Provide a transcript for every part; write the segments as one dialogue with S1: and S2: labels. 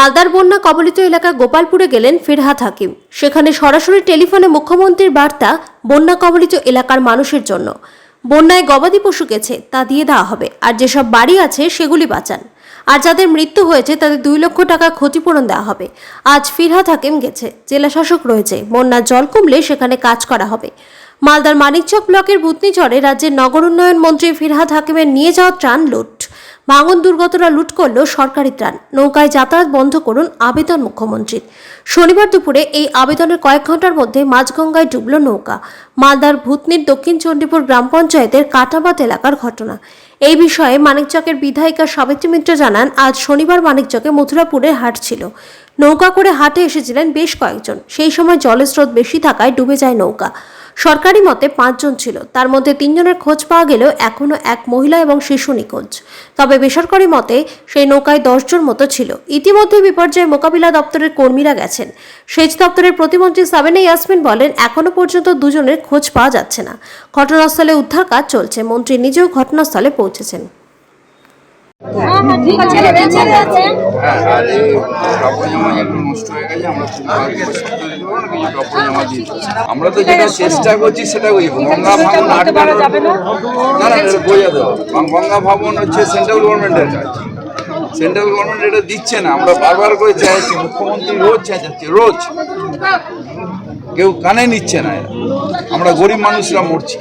S1: মালদার বন্যা কবলিত এলাকা গোপালপুরে গেলেন ফিরহাদ হাকিম। সেখানে সরাসরি টেলিফোনে মুখ্যমন্ত্রীর বার্তা, বন্যা কবলিত এলাকার মানুষের জন্য। বন্যায় গবাদি পশু গেছে, তা দিয়ে দেওয়া হবে। আর যেসব বাড়ি আছে, সেগুলি বাঁচান। আর যাদের মৃত্যু হয়েছে, তাদের দুই লক্ষ টাকা ক্ষতিপূরণ দেওয়া হবে। আজ ফিরহাদ হাকিম গেছে। জেলা শাসক রয়েছে। বন্যার জল কমলে সেখানে কাজ করা হবে। মালদার মানিকচক ব্লকের বুতনিচরে রাজ্যের নগর উন্নয়ন মন্ত্রী ফিরহাদ হাকিমের নিয়ে যাওয়া ত্রাণ লুট। ভাঙন দুর্গতরা লুট করল সরকারি ত্রাণ। নৌকায় যাতায়াত বন্ধ করুন আবেদন মুখ্যমন্ত্রীর শনিবার দুপুরে এই আবেদনের কয়েক ঘণ্টার মধ্যে মাঝগঙ্গায় ডুবল নৌকা। মালদার ভূতনির দক্ষিণ চণ্ডীপুর গ্রাম পঞ্চায়েতের কাটাবাদ এলাকার ঘটনা। এই বিষয়ে মানিকচকের বিধায়িকা সাবিত্রী মিত্র জানান, আজ শনিবার মানিকচকে মথুরাপুরে হাট ছিল। নৌকা করে হাটে এসেছিলেন বেশ কয়েকজন। সেই সময় জলের স্রোত বেশি থাকায় ডুবে যায় নৌকা। সরকারি মতে পাঁচজন ছিল। তার মধ্যে তিনজনের খোঁজ পাওয়া গেলেও এখনও এক মহিলা এবং শিশু নিখোঁজ। তবে বেসরকারি মতে সেই নৌকায় দশজন মতো ছিল। ইতিমধ্যে বিপর্যয় মোকাবিলা দপ্তরের কর্মীরা গেছেন। সেচ দপ্তরের প্রতিমন্ত্রী সাবেনা ইয়াসমিন বলেন এখনও পর্যন্ত দুজনের খোঁজ পাওয়া যাচ্ছে না। ঘটনাস্থলে উদ্ধার কাজ চলছে। মন্ত্রী নিজেও ঘটনাস্থলে পৌঁছেছেন।
S2: হ্যাঁ
S3: নষ্ট হয়ে গেছে। আমরা জামা দিয়ে আমরা তো যেটা চেষ্টা করছি সেটা ওই গঙ্গা ভাঙন আটকানোর না। না এটা বোঝা দেওয়া গঙ্গা ভাবন হচ্ছে সেন্ট্রাল গভর্নমেন্টের কাজ। সেন্ট্রাল গভর্নমেন্ট এটা দিচ্ছে না। আমরা বারবার করে চাইছি মুখ্যমন্ত্রী রোজ চাইছে রোজ। কেউ কানে নিচ্ছে না আমরা গরিব মানুষরা মরছি।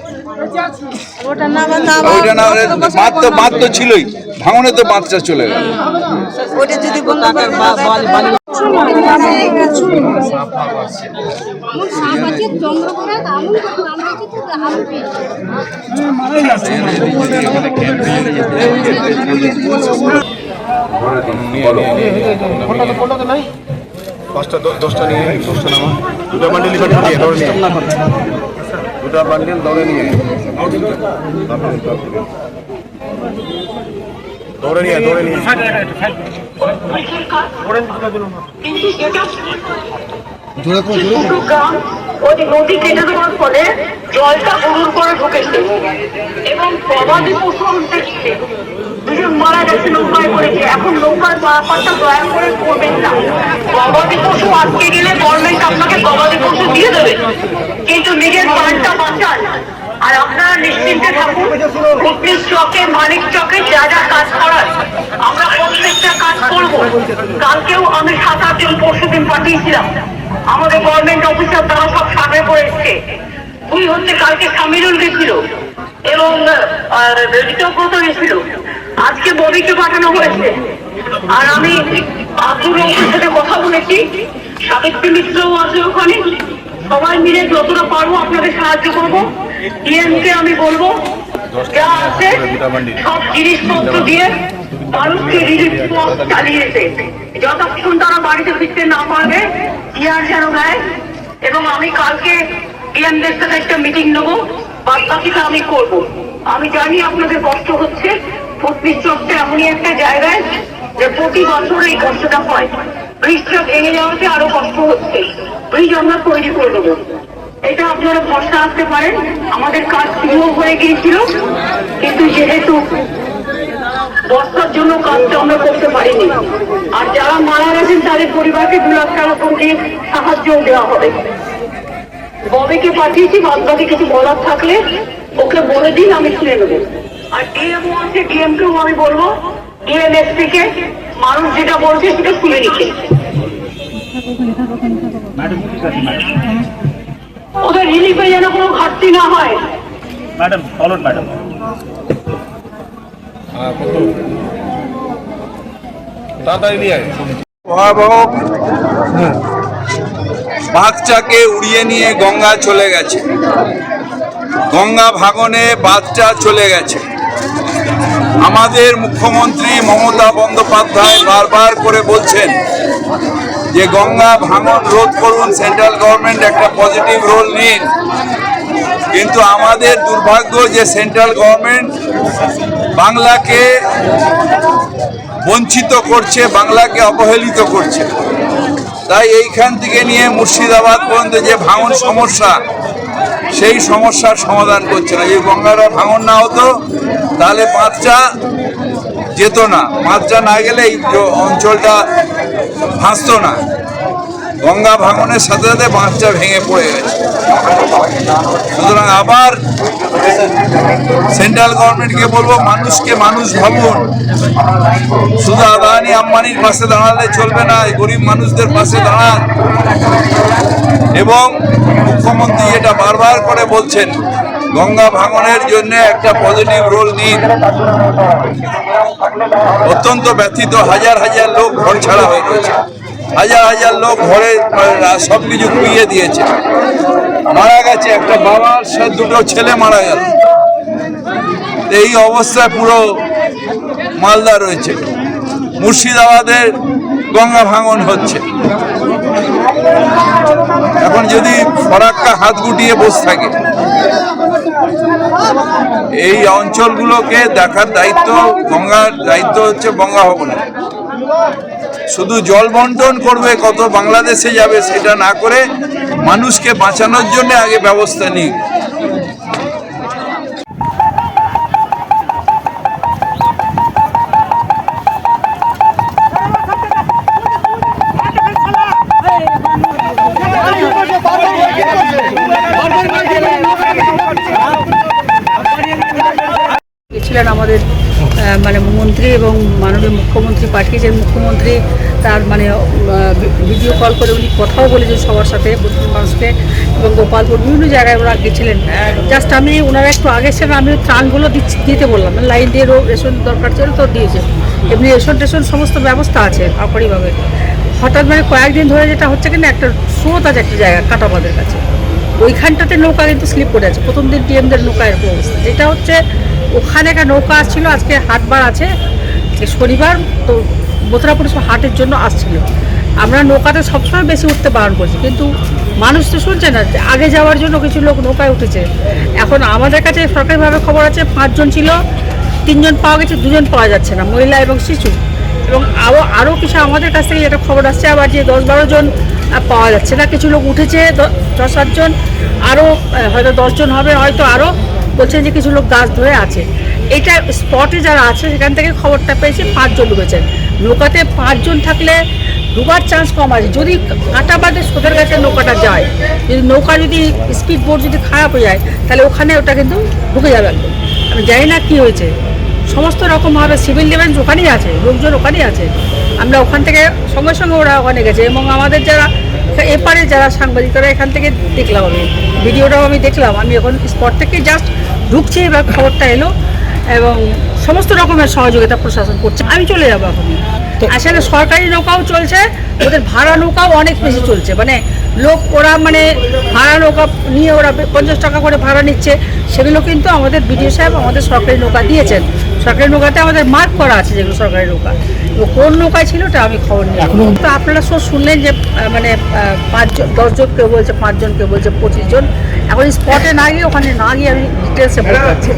S3: না হলে বাঁধ তো বাঁধ তো ছিলই। ভাঙনে তো বাঁধটা চলে গেল।
S4: ওটা যদি বন্ধ করে
S5: পাঁচটা দ- দশটা নিয়ে দশটা নামা। দুটা বান্ডিল এখানে নিয়ে দৌড়ে নিয়ে দুটা বান্ডিল দৌড়ে নিয়ে দৌড়ে নিয়ে দৌড়ে নিয়ে।
S6: দুটো গ্রাম ওই নদী কেটে দেওয়ার ফলে জলটা হুড়ুর করে ঢুকেছে এবং গবাদি পশু দুজন মারা গেছে নৌকায় করেছে এখন নৌকার ব্যাপারটা দয়া করে করবেন না। গবাদি পশু আটকে গেলে গভর্নমেন্ট আপনাকে গবাদি পশু দিয়ে দেবে। কিন্তু নিজের প্রাণটা বাঁচান। আর আপনারা নিশ্চিন্তে থাকুন হুগলির চকে, মানিক চকে, যা যা কাজ করার, আমরা প্রত্যেকটা কাজ করব। কালকেও আমি সাত আটজন পরশু দিন পাঠিয়েছিলাম। আমাদের গভর্নমেন্ট অফিসার তারা সব সামনে করে এসছে। হচ্ছে কালকে সামিরুল গেছিল এবং ঋতব্রত গেছিল। আজকে ববিকে পাঠানো হয়েছে। আর আমি আব্দুর রহমানের সাথে কথা বলেছি। সাবিত্রী মিত্রও আছে ওখানে। সবাই মিলে যতটা পারব আপনাদের সাহায্য করব। ডিএমকে আমি বলব যা আছে সব জিনিসপত্র দিয়ে মানুষকে রিলিফ চালিয়ে যেতে যতক্ষণ তারা বাড়িতে ফিরতে না পারবে ইয়ার যেন দেয়। এবং আমি কালকে ডিএমদের সাথে একটা মিটিং নেব বাদ বাকিটা আমি করব। আমি জানি আপনাদের কষ্ট হচ্ছে পত্রিশ চোখটা এমনই একটা জায়গায় যে প্রতি বছর এই কষ্টটা হয়। ব্রিজটা ভেঙে যাওয়াতে আরও কষ্ট হচ্ছে। ব্রিজ আমরা তৈরি করে দেবো। এটা আপনারা ভরসা আসতে পারেন। আমাদের কাজ শুরু হয়ে গিয়েছিল, কিন্তু যেহেতু বর্ষার জন্য কাজটা আমরা করতে পারিনি, আর যারা মারা গেছেন তাদের পরিবারকে দু লাখ টাকা করে সাহায্য দেওয়া হবে। ববিকে পাঠিয়েছি বাদ বাকি কিছু বলার থাকলে ওকে বলে দিন, আমি শুনে নেব। আর ডিএমও আছে ডিএম কেও আমি বলব ডিএনএসপি কে মানুষ যেটা বলছে সেটা শুনে নিচ্ছে। ওদের রিলিফে যেন কোনো ঘাটতি না হয়।
S7: Madam followed madam.
S5: তাড়াতাড়ি নিয়ে আয়।
S3: ভয়াবহ। বাচ্চাকে উড়িয়ে নিয়ে গঙ্গা চলে গেছে। গঙ্গা ভাগনে বাচ্চা চলে গেছে। আমাদের মুখ্যমন্ত্রী মমতা বন্দ্যোপাধ্যায় বারবার করে বলছেন যে গঙ্গা ভাঙন রোধ করুন সেন্ট্রাল গভর্নমেন্ট একটা পজিটিভ রোল নিন। কিন্তু আমাদের দুর্ভাগ্য যে সেন্ট্রাল গভর্নমেন্ট বাংলাকে বঞ্চিত করছে, বাংলাকে অবহেলিত করছে। তাই এইখান থেকে নিয়ে মুর্শিদাবাদ পর্যন্ত যে ভাঙন সমস্যা, সেই সমস্যার সমাধান করছে না। যদি গঙ্গারা ভাঙন না হতো, তাহলে পাঁচটা যেত না। পাঁচটা না গেলে এই অঞ্চলটা ভাসতো না। গঙ্গা ভাঙনের সাথে সাথে বাঁধটা ভেঙে পড়ে গেছে। সুতরাং আবার সেন্ট্রাল গভর্নমেন্টকে বলব, মানুষকে মানুষ ভাবুন। শুধু আদানি আম্বানির পাশে দাঁড়ালে চলবে না গরিব মানুষদের পাশে দাঁড়ান। এবং মুখ্যমন্ত্রী এটা বারবার করে বলছেন গঙ্গা ভাঙনের জন্য একটা পজিটিভ রোল নিন। অত্যন্ত ব্যথিত, হাজার হাজার লোক ঘর ছাড়া হয়ে রয়েছে হাজার হাজার লোক ঘরে সব কিছু কুইয়ে দিয়েছে। মারা গেছে একটা বাবার সাথে দুটো ছেলে মারা গেল। এই অবস্থায় পুরো মালদা রয়েছে। মুর্শিদাবাদের গঙ্গা ভাঙন হচ্ছে। এখন যদি ফরাক্কা হাত গুটিয়ে বসে থাকে এই অঞ্চলগুলোকে দেখার দায়িত্ব, গঙ্গার দায়িত্ব হচ্ছে গঙ্গা ভবনে শুধু জল বন্টন করবে কত বাংলাদেশে যাবে সেটা না করে মানুষকে বাঁচানোর জন্য আগে ব্যবস্থা নিক
S8: গেছিলেন আমাদের মানে মন্ত্রী এবং মাননীয় মুখ্যমন্ত্রী পাঠিয়েছেন। মুখ্যমন্ত্রী তার মানে ভিডিও কল করে উনি কথাও বলেছেন সবার সাথে মানুষকে এবং গোপালপুর বিভিন্ন জায়গায় ওরা গেছিলেন। জাস্ট আমি ওনারা একটু আগে ছিলেন আমি ত্রাণগুলো দিচ্ছি, দিতে বললাম। লাইন দিয়ে রেশন দরকার ছিল তো দিয়েছে। এমনি রেশন টেশন সমস্ত ব্যবস্থা আছে সরকারিভাবে হঠাৎ মানে কয়েকদিন ধরে যেটা হচ্ছে কিনা একটা স্রোত আছে একটা জায়গা, কাটাবাদের কাছে। ওইখানটাতে নৌকা কিন্তু স্লিপ করে আছে। প্রথম দিন টিএমদের নৌকা এরকম অবস্থা। যেটা হচ্ছে ওখানে একটা নৌকা আসছিল, আজকে হাটবার আছে শনিবার তো মথুরাপুর সব হাটের জন্য আসছিল। আমরা নৌকাতে সবসময় বেশি উঠতে বারণ করছি, কিন্তু মানুষ তো শুনছে না আগে যাওয়ার জন্য কিছু লোক নৌকায় উঠেছে। এখন আমাদের কাছে সরকারিভাবে খবর আছে, পাঁচজন ছিল, তিনজন পাওয়া গেছে, দুজন পাওয়া যাচ্ছে না, মহিলা এবং শিশু। এবং আরও আরও কিছু আমাদের কাছ থেকে যেটা খবর আসছে, আবার যে দশ বারো জন পাওয়া যাচ্ছে না, কিছু লোক উঠেছে দশ সাতজন আরও হয়তো দশজন হবে, হয়তো আরও বলছেন যে কিছু লোক গাছ ধরে আছে। এটা স্পটে যারা আছে, সেখান থেকে খবরটা পেয়েছে, পাঁচজন ডুবেছেন নৌকাতে পাঁচজন থাকলে ডুবার চান্স কম আছে। যদি কাটা বাদে সোদের কাছে নৌকাটা যায়, যদি নৌকা যদি স্পিড বোট যদি খারাপ হয়ে যায়, তাহলে ওখানে ওটা কিন্তু ঢুকে যাবে আমি জানি না কী হয়েছে। সমস্ত রকমভাবে সিভিল ডিফেন্স ওখানেই আছে, লোকজন ওখানেই আছে। আমরা ওখান থেকে সঙ্গে সঙ্গে ওরা ওখানে গেছে এবং আমাদের যারা এপারে যারা সাংবাদিক তারা এখান থেকে দেখলাম আমি। ভিডিওটাও আমি দেখলাম। আমি এখন স্পট থেকে জাস্ট ঢুকছি এবার খবরটা এলো এবং সমস্ত রকমের সহযোগিতা প্রশাসন করছে। আমি চলে যাব এখন। আসলে সরকারি নৌকাও চলছে ওদের ভাড়া নৌকাও অনেক বেশি চলছে। মানে লোক ওরা মানে ভাড়া নৌকা নিয়ে ওরা পঞ্চাশ টাকা করে ভাড়া নিচ্ছে। সেগুলো কিন্তু আমাদের বিডিও সাহেব আমাদের সরকারি নৌকা দিয়েছেন। সরকারি নৌকাতে আমাদের মার্ক করা আছে যেগুলো সরকারি নৌকা। তো কোন নৌকায় ছিল ওটা আমি খবর নিই। তো আপনারা সব শুনলেন যে মানে পাঁচজন দশজন কেউ বলছে পাঁচজন কেউ বলছে পঁচিশ জন। এখন স্পটে না গিয়ে ওখানে না গিয়ে আমি ডিটেলসে বলতে পারছি।